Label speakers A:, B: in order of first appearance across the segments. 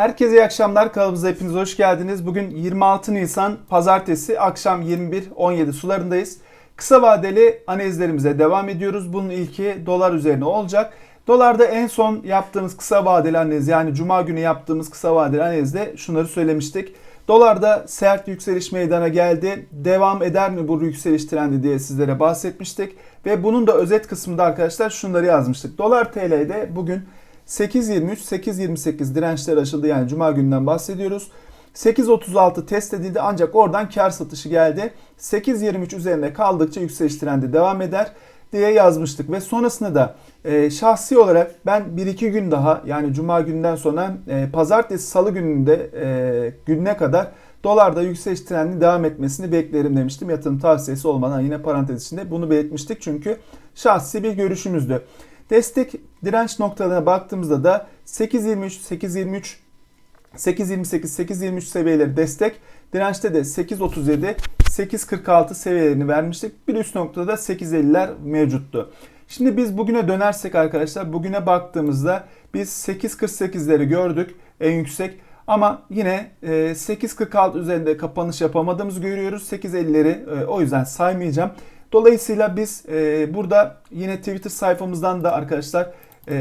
A: Herkese iyi akşamlar. Kanalımıza hepiniz hoş geldiniz. Bugün 26 Nisan Pazartesi akşam 21.17 sularındayız. Kısa vadeli analizlerimize devam ediyoruz. Bunun ilki dolar üzerine olacak. Dolarda en son yaptığımız kısa vadeli analiz yani cuma günü yaptığımız kısa vadeli analizde şunları söylemiştik. Dolarda sert yükseliş meydana geldi. Devam eder mi bu yükseliş trendi diye sizlere bahsetmiştik. Ve bunun da özet kısmında arkadaşlar şunları yazmıştık. Dolar TL'de bugün 8.23-8.28 dirençler aşıldı yani cuma günden bahsediyoruz. 8.36 test edildi ancak oradan kar satışı geldi. 8.23 üzerine kaldıkça yükseliş trendi devam eder diye yazmıştık. Ve sonrasında da e, şahsi olarak ben 1-2 gün daha yani cuma günden sonra e, pazartesi salı gününde e, gününe kadar dolarda yükseliş trendinin devam etmesini beklerim demiştim. Yatırım tavsiyesi olmadan yine parantez içinde bunu belirtmiştik. Çünkü şahsi bir görüşümüzdü. Destek direnç noktalarına baktığımızda da 8.23, 8.23, 8.28, 8.23 seviyeleri destek. Dirençte de 8.37, 8.46 seviyelerini vermiştik. Bir üst noktada 8.50'ler mevcuttu. Şimdi biz bugüne dönersek arkadaşlar bugüne baktığımızda biz 8.48'leri gördük en yüksek. Ama yine 8.46 üzerinde kapanış yapamadığımızı görüyoruz. 8.50'leri o yüzden saymayacağım. Dolayısıyla biz e, burada yine Twitter sayfamızdan da arkadaşlar e,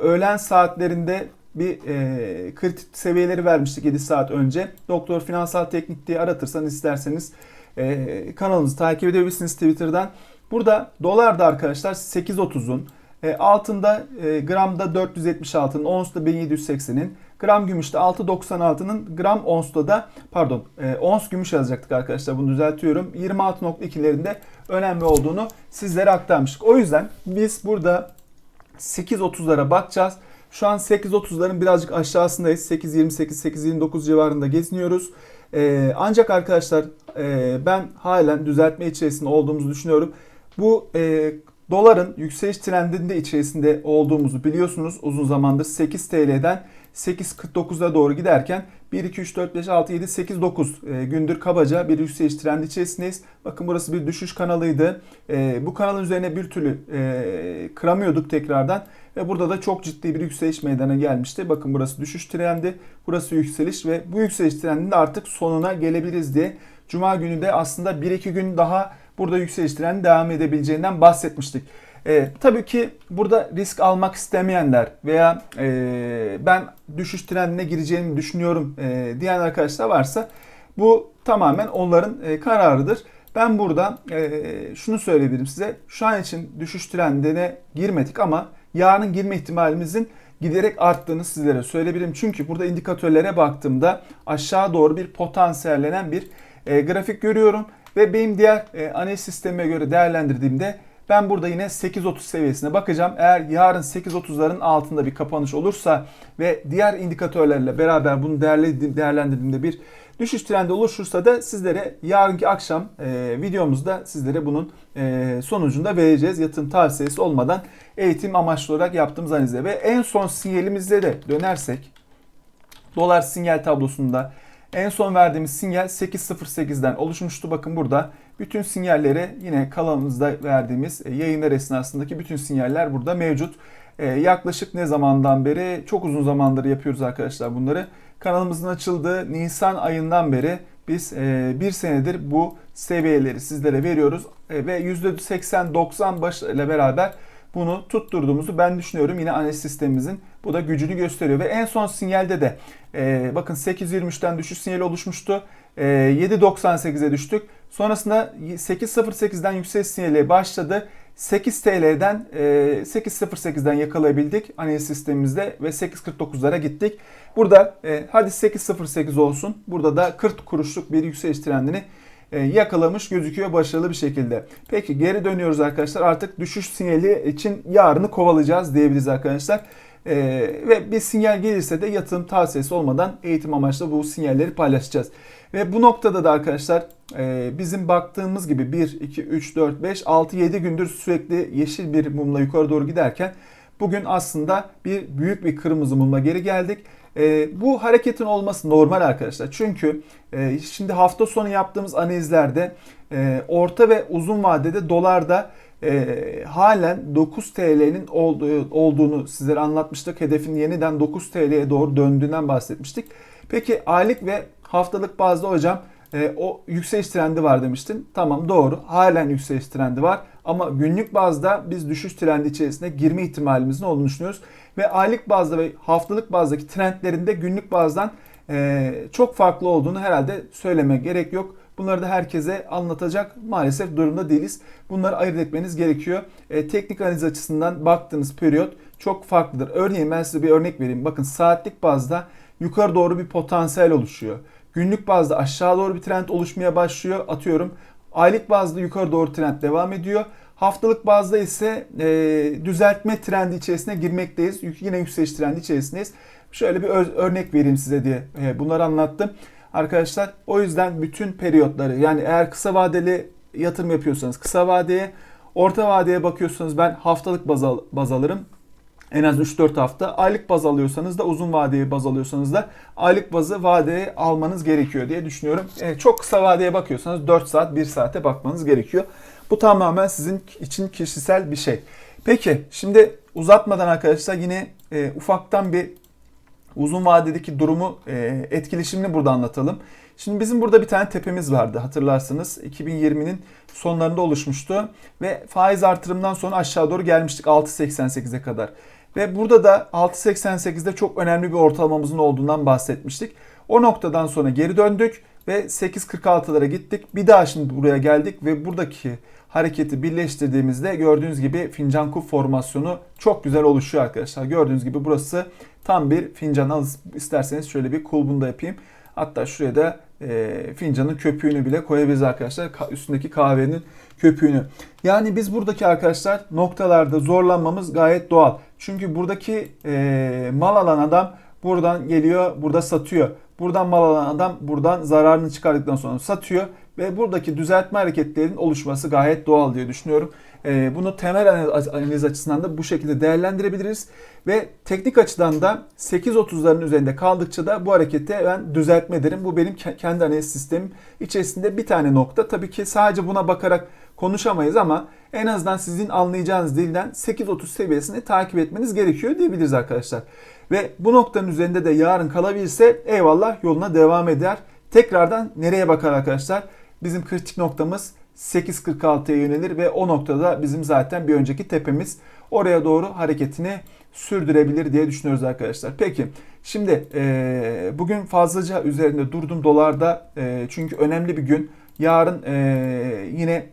A: öğlen saatlerinde bir e, kritik seviyeleri vermiştik 7 saat önce. Doktor Finansal Teknik diye aratırsanız isterseniz e, kanalımızı takip edebilirsiniz Twitter'dan. Burada dolar da arkadaşlar 8.30'un e, altında e, gramda 476'nın, onsda 1780'in, gram gümüşte 6.96'nın, gram onsda da pardon e, ons gümüş yazacaktık arkadaşlar bunu düzeltiyorum. 26.2'lerinde önemli olduğunu sizlere aktarmıştık. O yüzden biz burada 8.30'lara bakacağız. Şu an 8.30'ların birazcık aşağısındayız. 8.28, 8.29 civarında geziniyoruz. Ee, ancak arkadaşlar e, ben halen düzeltme içerisinde olduğumuzu düşünüyorum. Bu e, doların yükseliş trendinde içerisinde olduğumuzu biliyorsunuz. Uzun zamandır 8 TL'den 8.49'a doğru giderken 1, 2, 3, 4, 5, 6, 7, 8, 9 gündür kabaca bir yükseliş trendi içerisindeyiz. Bakın burası bir düşüş kanalıydı. E, bu kanalın üzerine bir türlü e, kıramıyorduk tekrardan. Ve burada da çok ciddi bir yükseliş meydana gelmişti. Bakın burası düşüş trendi, burası yükseliş ve bu yükseliş trendinde artık sonuna gelebiliriz diye. Cuma günü de aslında 1-2 gün daha burada yükseliş trendi devam edebileceğinden bahsetmiştik. E, tabii ki burada risk almak istemeyenler veya e, ben düşüş trendine gireceğimi düşünüyorum e, diyen arkadaşlar varsa bu tamamen onların e, kararıdır. Ben burada e, şunu söyleyebilirim size. Şu an için düşüş trendine girmedik ama yarın girme ihtimalimizin giderek arttığını sizlere söyleyebilirim. Çünkü burada indikatörlere baktığımda aşağı doğru bir potansiyellenen bir e, grafik görüyorum. Ve benim diğer e, analiz sistemime göre değerlendirdiğimde ben burada yine 8.30 seviyesine bakacağım. Eğer yarın 8.30'ların altında bir kapanış olursa ve diğer indikatörlerle beraber bunu değerlendirdiğimde bir düşüş trendi oluşursa da sizlere yarınki akşam e, videomuzda sizlere bunun e, sonucunda vereceğiz. Yatırım tavsiyesi olmadan eğitim amaçlı olarak yaptığımız analize. Ve en son sinyalimizde de dönersek dolar sinyal tablosunda en son verdiğimiz sinyal 8.08'den oluşmuştu. Bakın burada bütün sinyalleri yine kanalımızda verdiğimiz e, yayınlar esnasındaki bütün sinyaller burada mevcut. E, yaklaşık ne zamandan beri çok uzun zamandır yapıyoruz arkadaşlar bunları. Kanalımızın açıldığı Nisan ayından beri biz e, bir senedir bu seviyeleri sizlere veriyoruz ve %80-90 baş ile beraber bunu tutturduğumuzu ben düşünüyorum. Yine analiz sistemimizin bu da gücünü gösteriyor. Ve en son sinyalde de e, bakın 8.23'ten düşüş sinyali oluşmuştu. E, 7.98'e düştük. Sonrasında 8.08'den yükseliş sinyali başladı. 8 TL'den e, 8.08'den yakalayabildik analiz sistemimizde ve 8.49'lara gittik. Burada e, hadi 8.08 olsun. Burada da 40 kuruşluk bir yükseliş trendini yakalamış gözüküyor başarılı bir şekilde. Peki geri dönüyoruz arkadaşlar. Artık düşüş sinyali için yarını kovalayacağız diyebiliriz arkadaşlar. Ee, ve bir sinyal gelirse de yatırım tavsiyesi olmadan eğitim amaçlı bu sinyalleri paylaşacağız. Ve bu noktada da arkadaşlar e, bizim baktığımız gibi 1, 2, 3, 4, 5, 6, 7 gündür sürekli yeşil bir mumla yukarı doğru giderken bugün aslında bir büyük bir kırmızı mumla geri geldik. E, bu hareketin olması normal arkadaşlar. Çünkü e, şimdi hafta sonu yaptığımız analizlerde e, orta ve uzun vadede dolarda e, halen 9 TL'nin olduğu, olduğunu sizlere anlatmıştık. Hedefin yeniden 9 TL'ye doğru döndüğünden bahsetmiştik. Peki aylık ve haftalık bazda hocam e, o yükseliş trendi var demiştin. Tamam doğru. Halen yükseliş trendi var. Ama günlük bazda biz düşüş trendi içerisinde girme ihtimalimizin olduğunu düşünüyoruz. Ve aylık bazda ve haftalık bazdaki trendlerinde günlük bazdan e, çok farklı olduğunu herhalde söyleme gerek yok. Bunları da herkese anlatacak maalesef durumda değiliz. Bunları ayırt etmeniz gerekiyor. E, teknik analiz açısından baktığınız periyot çok farklıdır. Örneğin ben size bir örnek vereyim. Bakın saatlik bazda yukarı doğru bir potansiyel oluşuyor. Günlük bazda aşağı doğru bir trend oluşmaya başlıyor. Atıyorum aylık bazda yukarı doğru trend devam ediyor. Haftalık bazda ise e, düzeltme trendi içerisine girmekteyiz. Yine yükseliş trendi içerisindeyiz. Şöyle bir örnek vereyim size diye e, bunları anlattım. Arkadaşlar o yüzden bütün periyotları yani eğer kısa vadeli yatırım yapıyorsanız kısa vadeye, orta vadeye bakıyorsanız ben haftalık baz, al, baz alırım. En az 3-4 hafta. Aylık baz alıyorsanız da uzun vadeye baz alıyorsanız da aylık bazı vadeye almanız gerekiyor diye düşünüyorum. E, çok kısa vadeye bakıyorsanız 4 saat 1 saate bakmanız gerekiyor. Bu tamamen sizin için kişisel bir şey. Peki şimdi uzatmadan arkadaşlar yine e, ufaktan bir uzun vadedeki durumu e, etkileşimini burada anlatalım. Şimdi bizim burada bir tane tepemiz vardı hatırlarsınız. 2020'nin sonlarında oluşmuştu ve faiz artırımından sonra aşağı doğru gelmiştik 6.88'e kadar. Ve burada da 6.88'de çok önemli bir ortalamamızın olduğundan bahsetmiştik. O noktadan sonra geri döndük ve 8.46'lara gittik. Bir daha şimdi buraya geldik ve buradaki hareketi birleştirdiğimizde gördüğünüz gibi fincan kup formasyonu çok güzel oluşuyor arkadaşlar. Gördüğünüz gibi burası tam bir fincan. Al isterseniz şöyle bir kulbunda yapayım. Hatta şuraya da e, fincanın köpüğünü bile koyabiliriz arkadaşlar. Üstündeki kahvenin köpüğünü. Yani biz buradaki arkadaşlar noktalarda zorlanmamız gayet doğal. Çünkü buradaki e, mal alan adam buradan geliyor, burada satıyor. Buradan mal alan adam buradan zararını çıkardıktan sonra satıyor ve buradaki düzeltme hareketlerinin oluşması gayet doğal diye düşünüyorum. Ee, bunu temel analiz açısından da bu şekilde değerlendirebiliriz. Ve teknik açıdan da 8.30'ların üzerinde kaldıkça da bu harekete ben düzeltme derim. Bu benim kendi analiz sistemim içerisinde bir tane nokta. Tabii ki sadece buna bakarak konuşamayız ama en azından sizin anlayacağınız dilden 8.30 seviyesini takip etmeniz gerekiyor diyebiliriz arkadaşlar. Ve bu noktanın üzerinde de yarın kalabilirse eyvallah yoluna devam eder. Tekrardan nereye bakar arkadaşlar? Bizim kritik noktamız 8.46'ya yönelir ve o noktada bizim zaten bir önceki tepemiz oraya doğru hareketini sürdürebilir diye düşünüyoruz arkadaşlar. Peki şimdi e, bugün fazlaca üzerinde durdum dolarda e, çünkü önemli bir gün. Yarın e, yine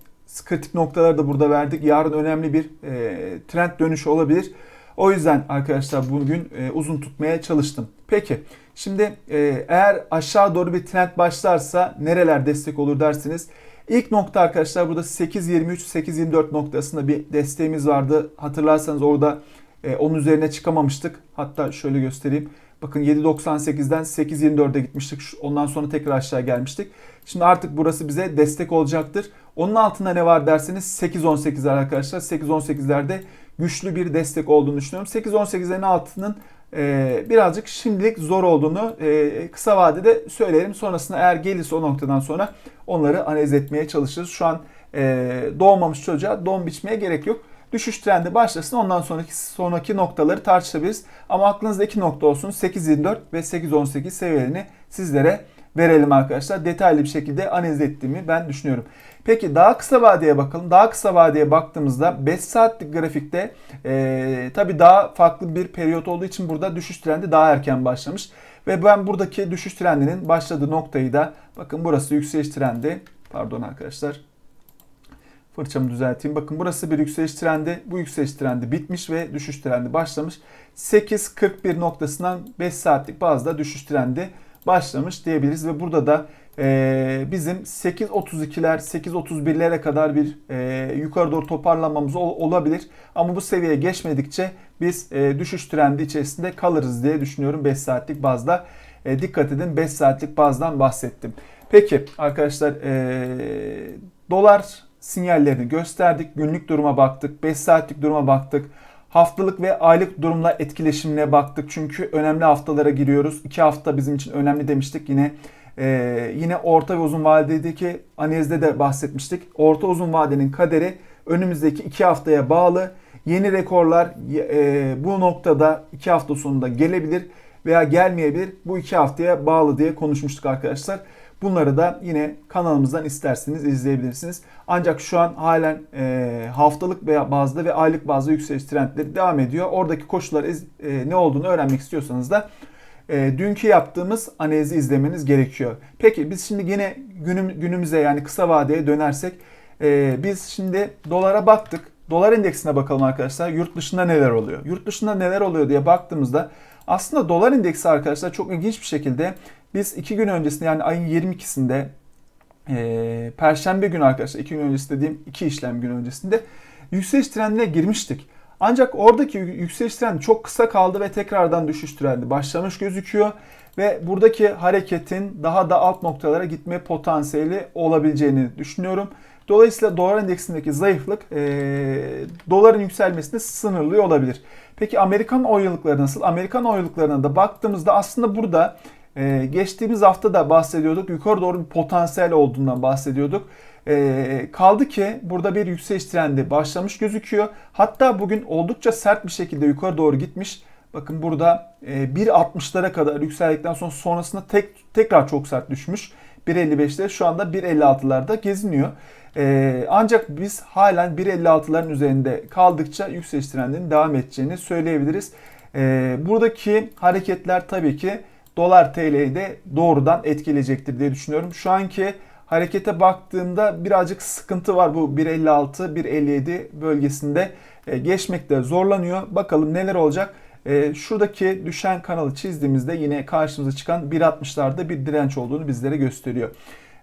A: kritik noktaları da burada verdik. Yarın önemli bir e, trend dönüşü olabilir. O yüzden arkadaşlar bugün e, uzun tutmaya çalıştım. Peki şimdi e, eğer aşağı doğru bir trend başlarsa nereler destek olur dersiniz. İlk nokta arkadaşlar burada 8.23-8.24 noktasında bir desteğimiz vardı. Hatırlarsanız orada e, onun üzerine çıkamamıştık. Hatta şöyle göstereyim. Bakın 7.98'den 8.24'e gitmiştik. Ondan sonra tekrar aşağı gelmiştik. Şimdi artık burası bize destek olacaktır. Onun altında ne var derseniz 8.18'ler arkadaşlar. 8.18'lerde güçlü bir destek olduğunu düşünüyorum. 8-18'lerin altının e, birazcık şimdilik zor olduğunu e, kısa vadede söyleyelim. Sonrasında eğer gelirse o noktadan sonra onları analiz etmeye çalışırız. Şu an e, doğmamış çocuğa doğum biçmeye gerek yok. Düşüş trendi başlasın ondan sonraki sonraki noktaları tartışabiliriz. Ama aklınızda iki nokta olsun. 8.24 ve 8.18 seviyelerini sizlere verelim arkadaşlar. Detaylı bir şekilde analiz ettiğimi ben düşünüyorum. Peki daha kısa vadeye bakalım. Daha kısa vadeye baktığımızda 5 saatlik grafikte e, tabi daha farklı bir periyot olduğu için burada düşüş trendi daha erken başlamış. Ve ben buradaki düşüş trendinin başladığı noktayı da bakın burası yükseliş trendi. Pardon arkadaşlar. Fırçamı düzelteyim. Bakın burası bir yükseliş trendi. Bu yükseliş trendi bitmiş ve düşüş trendi başlamış. 8.41 noktasından 5 saatlik bazda düşüş trendi başlamış diyebiliriz ve burada da e, bizim 8.32'ler 8.31'lere kadar bir e, yukarı doğru toparlanmamız ol, olabilir. Ama bu seviyeye geçmedikçe biz e, düşüş trendi içerisinde kalırız diye düşünüyorum 5 saatlik bazda. E, dikkat edin 5 saatlik bazdan bahsettim. Peki arkadaşlar dolar sinyallerini gösterdik. Günlük duruma baktık. 5 saatlik duruma baktık. Haftalık ve aylık durumla etkileşimine baktık. Çünkü önemli haftalara giriyoruz. 2 hafta bizim için önemli demiştik. Yine ee, yine orta ve uzun vadedeki analizde de bahsetmiştik. Orta uzun vadenin kaderi önümüzdeki 2 haftaya bağlı. Yeni rekorlar e, bu noktada 2 hafta sonunda gelebilir veya gelmeyebilir. Bu 2 haftaya bağlı diye konuşmuştuk arkadaşlar. Bunları da yine kanalımızdan isterseniz izleyebilirsiniz. Ancak şu an halen e, haftalık bazda ve aylık bazda yükseliş trendleri devam ediyor. Oradaki koşullar e, ne olduğunu öğrenmek istiyorsanız da e, dünkü yaptığımız analizi izlemeniz gerekiyor. Peki biz şimdi yine günüm, günümüze yani kısa vadeye dönersek e, biz şimdi dolara baktık. Dolar endeksine bakalım arkadaşlar. Yurt dışında neler oluyor? Yurt dışında neler oluyor diye baktığımızda aslında dolar endeksi arkadaşlar çok ilginç bir şekilde biz iki gün öncesinde yani ayın 22'sinde e, Perşembe günü arkadaşlar iki gün öncesi dediğim iki işlem gün öncesinde yükseliş trendine girmiştik. Ancak oradaki yükseliş trendi çok kısa kaldı ve tekrardan düşüş trendi başlamış gözüküyor. Ve buradaki hareketin daha da alt noktalara gitme potansiyeli olabileceğini düşünüyorum. Dolayısıyla dolar endeksindeki zayıflık e, doların yükselmesine sınırlı olabilir. Peki Amerikan oy yıllıkları nasıl? Amerikan oy yıllıklarına da baktığımızda aslında burada e, geçtiğimiz hafta da bahsediyorduk. Yukarı doğru bir potansiyel olduğundan bahsediyorduk. E, kaldı ki burada bir yükseliş trendi başlamış gözüküyor. Hatta bugün oldukça sert bir şekilde yukarı doğru gitmiş. Bakın burada e, 1.60'lara kadar yükseldikten sonra sonrasında tek, tekrar çok sert düşmüş. 1.55'leri şu anda 1.56'larda geziniyor. Ee, ancak biz halen 1.56'ların üzerinde kaldıkça yükseliş trendinin devam edeceğini söyleyebiliriz. Ee, buradaki hareketler tabii ki dolar TL'yi de doğrudan etkileyecektir diye düşünüyorum. Şu anki harekete baktığımda birazcık sıkıntı var bu 1.56 1.57 bölgesinde e, geçmekte zorlanıyor. Bakalım neler olacak. E, şuradaki düşen kanalı çizdiğimizde yine karşımıza çıkan 1.60'larda bir direnç olduğunu bizlere gösteriyor.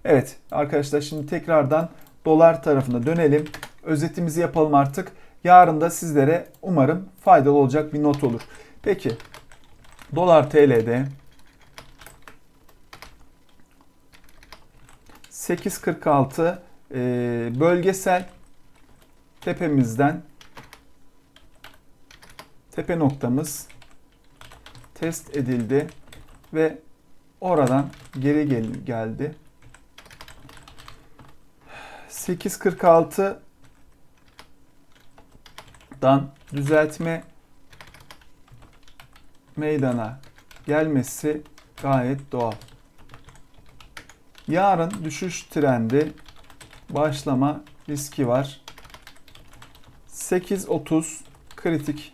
A: Evet arkadaşlar şimdi tekrardan dolar tarafına dönelim. Özetimizi yapalım artık. Yarın da sizlere umarım faydalı olacak bir not olur. Peki dolar TL'de 8.46 e, bölgesel tepemizden tepe noktamız test edildi ve oradan geri gel geldi. 8.46'dan düzeltme meydana gelmesi gayet doğal. Yarın düşüş trendi başlama riski var. 8.30 kritik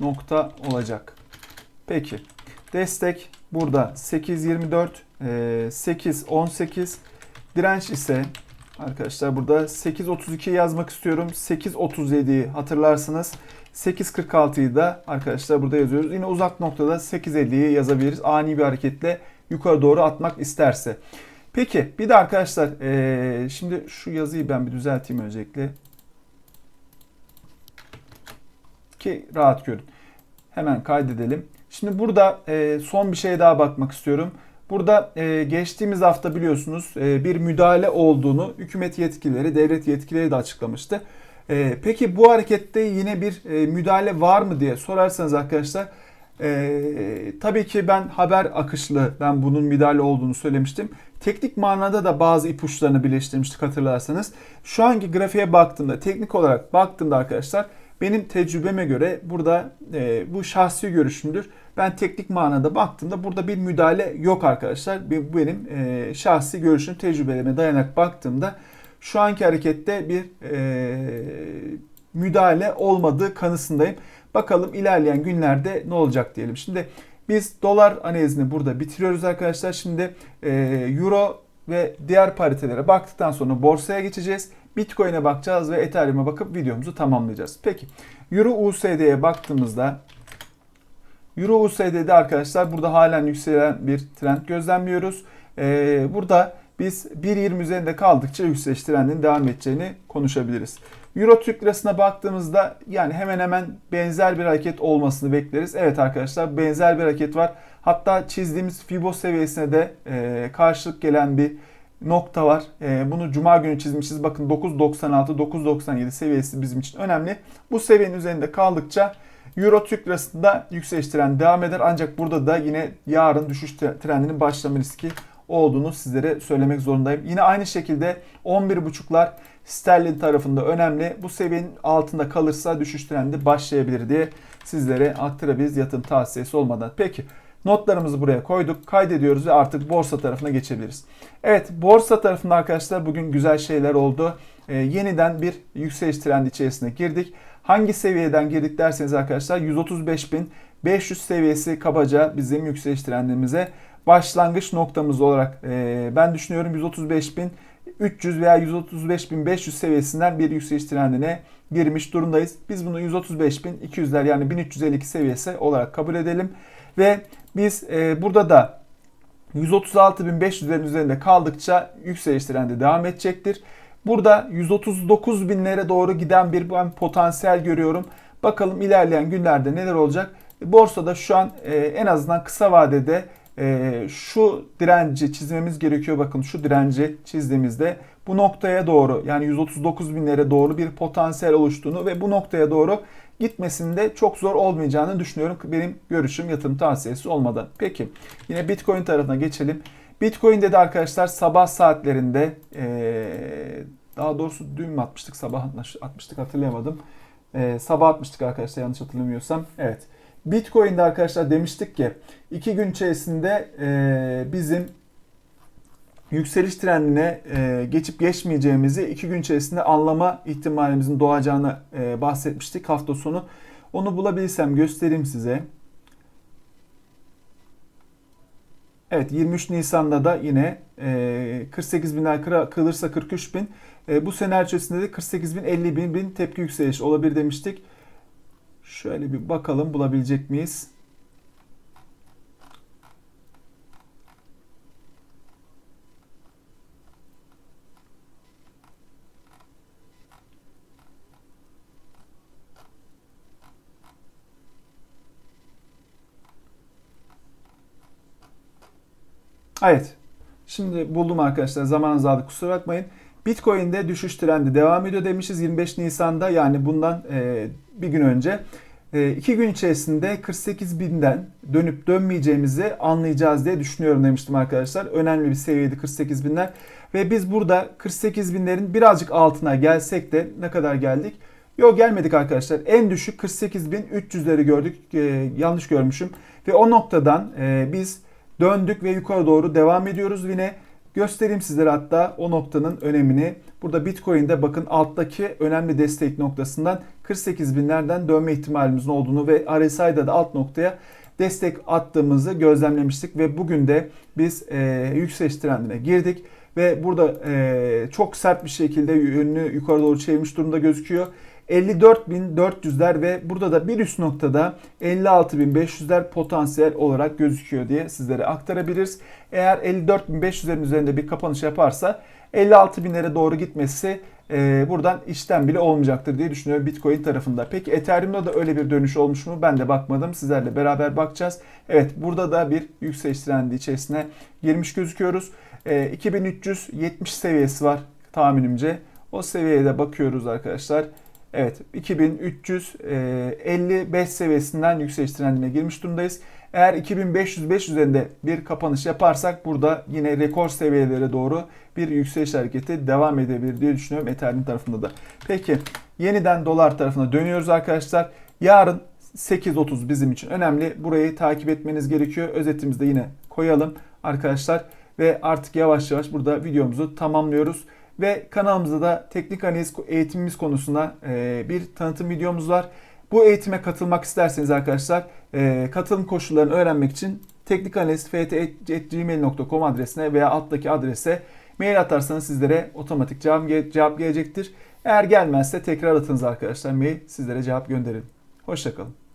A: nokta olacak. Peki destek burada 8.24 8.18 direnç ise arkadaşlar burada 8.32 yazmak istiyorum. 8.37'yi hatırlarsınız. 8.46'yı da arkadaşlar burada yazıyoruz. Yine uzak noktada 8.50'yi yazabiliriz. Ani bir hareketle yukarı doğru atmak isterse. Peki bir de arkadaşlar ee, şimdi şu yazıyı ben bir düzelteyim öncelikle. Ki rahat görün. Hemen kaydedelim. Şimdi burada e, son bir şey daha bakmak istiyorum. Burada e, geçtiğimiz hafta biliyorsunuz e, bir müdahale olduğunu hükümet yetkilileri, devlet yetkilileri de açıklamıştı. E, peki bu harekette yine bir e, müdahale var mı diye sorarsanız arkadaşlar e, tabii ki ben haber akışlı ben bunun müdahale olduğunu söylemiştim. Teknik manada da bazı ipuçlarını birleştirmiştik hatırlarsanız. Şu anki grafiğe baktığımda teknik olarak baktığımda arkadaşlar benim tecrübeme göre burada e, bu şahsi görüşümdür. Ben teknik manada baktığımda burada bir müdahale yok arkadaşlar. Bu benim e, şahsi görüşüm, tecrübelerime dayanak baktığımda şu anki harekette bir e, müdahale olmadığı kanısındayım. Bakalım ilerleyen günlerde ne olacak diyelim. Şimdi biz dolar analizini burada bitiriyoruz arkadaşlar. Şimdi e, euro ve diğer paritelere baktıktan sonra borsaya geçeceğiz. Bitcoin'e bakacağız ve Ethereum'a bakıp videomuzu tamamlayacağız. Peki Euro USD'ye baktığımızda Euro USD'de arkadaşlar burada halen yükselen bir trend gözlemliyoruz. Ee, burada biz 1.20 üzerinde kaldıkça yükseliş trendinin devam edeceğini konuşabiliriz. Euro Türk Lirası'na baktığımızda yani hemen hemen benzer bir hareket olmasını bekleriz. Evet arkadaşlar benzer bir hareket var. Hatta çizdiğimiz Fibo seviyesine de e, karşılık gelen bir nokta var. E, bunu cuma günü çizmişiz. Bakın 9.96 9.97 seviyesi bizim için önemli. Bu seviyenin üzerinde kaldıkça Euro Türk lirasında yükseliş trendi devam eder. Ancak burada da yine yarın düşüş trendinin başlama riski olduğunu sizlere söylemek zorundayım. Yine aynı şekilde 11.5'lar sterlin tarafında önemli. Bu seviyenin altında kalırsa düşüş trendi başlayabilir diye sizlere aktarabiliriz yatırım tavsiyesi olmadan. Peki notlarımızı buraya koyduk. Kaydediyoruz ve artık borsa tarafına geçebiliriz. Evet borsa tarafında arkadaşlar bugün güzel şeyler oldu. Ee, yeniden bir yükseliş trendi içerisine girdik. Hangi seviyeden girdik derseniz arkadaşlar 135.500 seviyesi kabaca bizim yükseliş trendimize başlangıç noktamız olarak e, ben düşünüyorum 135.300 veya 135.500 seviyesinden bir yükseliş trendine girmiş durumdayız. Biz bunu 135.200'ler yani 1352 seviyesi olarak kabul edelim. Ve biz e, burada da 136.500'lerin üzerinde kaldıkça yükseliş trendi devam edecektir. Burada 139 binlere doğru giden bir ben potansiyel görüyorum. Bakalım ilerleyen günlerde neler olacak. Borsada şu an e, en azından kısa vadede e, şu direnci çizmemiz gerekiyor. Bakın şu direnci çizdiğimizde bu noktaya doğru yani 139 binlere doğru bir potansiyel oluştuğunu ve bu noktaya doğru gitmesinde çok zor olmayacağını düşünüyorum. Benim görüşüm yatırım tavsiyesi olmadan. Peki yine Bitcoin tarafına geçelim. Bitcoin'de de arkadaşlar sabah saatlerinde ee, daha doğrusu dün mü atmıştık sabah atmıştık hatırlayamadım. Ee, sabah atmıştık arkadaşlar yanlış hatırlamıyorsam. Evet. Bitcoin'de arkadaşlar demiştik ki iki gün içerisinde e, bizim yükseliş trendine e, geçip geçmeyeceğimizi iki gün içerisinde anlama ihtimalimizin doğacağını e, bahsetmiştik hafta sonu. Onu bulabilirsem göstereyim size. Evet 23 Nisan'da da yine e, 48 binler kırılırsa 43 bin. E, bu sene içerisinde de 48 bin 50 bin, bin tepki yükseliş olabilir demiştik. Şöyle bir bakalım bulabilecek miyiz? Evet. Şimdi buldum arkadaşlar. Zamanınızı aldık kusura bakmayın. Bitcoin'de düşüş trendi devam ediyor demişiz 25 Nisan'da yani bundan e, bir gün önce. E, iki gün içerisinde 48 binden dönüp dönmeyeceğimizi anlayacağız diye düşünüyorum demiştim arkadaşlar. Önemli bir seviyeydi 48 binler. Ve biz burada 48 binlerin birazcık altına gelsek de ne kadar geldik? Yok gelmedik arkadaşlar. En düşük 48.300'leri gördük. E, yanlış görmüşüm. Ve o noktadan e, biz döndük ve yukarı doğru devam ediyoruz. Yine göstereyim sizlere hatta o noktanın önemini. Burada Bitcoin'de bakın alttaki önemli destek noktasından 48 binlerden dönme ihtimalimizin olduğunu ve RSI'da da alt noktaya destek attığımızı gözlemlemiştik ve bugün de biz e, yükseliş trendine girdik ve burada e, çok sert bir şekilde yönünü yukarı doğru çevirmiş durumda gözüküyor. 54.400'ler ve burada da bir üst noktada 56.500'ler potansiyel olarak gözüküyor diye sizlere aktarabiliriz. Eğer 54.500'lerin üzerinde bir kapanış yaparsa 56.000'lere doğru gitmesi e, buradan işten bile olmayacaktır diye düşünüyorum Bitcoin tarafında. Peki Ethereum'da da öyle bir dönüş olmuş mu? Ben de bakmadım. Sizlerle beraber bakacağız. Evet burada da bir yükseliş trendi içerisine girmiş gözüküyoruz. E, 2370 seviyesi var tahminimce. O seviyeye de bakıyoruz arkadaşlar. Evet 2355 seviyesinden yükseliş trendine girmiş durumdayız. Eğer 2505 üzerinde bir kapanış yaparsak burada yine rekor seviyelere doğru bir yükseliş hareketi devam edebilir diye düşünüyorum Ethereum tarafında da. Peki yeniden dolar tarafına dönüyoruz arkadaşlar. Yarın 8.30 bizim için önemli. Burayı takip etmeniz gerekiyor. Özetimizde yine koyalım arkadaşlar. Ve artık yavaş yavaş burada videomuzu tamamlıyoruz. Ve kanalımızda da teknik analiz eğitimimiz konusunda e, bir tanıtım videomuz var. Bu eğitime katılmak isterseniz arkadaşlar e, katılım koşullarını öğrenmek için teknikanalist.ft.gmail.com adresine veya alttaki adrese mail atarsanız sizlere otomatik cevap, cevap gelecektir. Eğer gelmezse tekrar atınız arkadaşlar mail sizlere cevap gönderin. Hoşçakalın.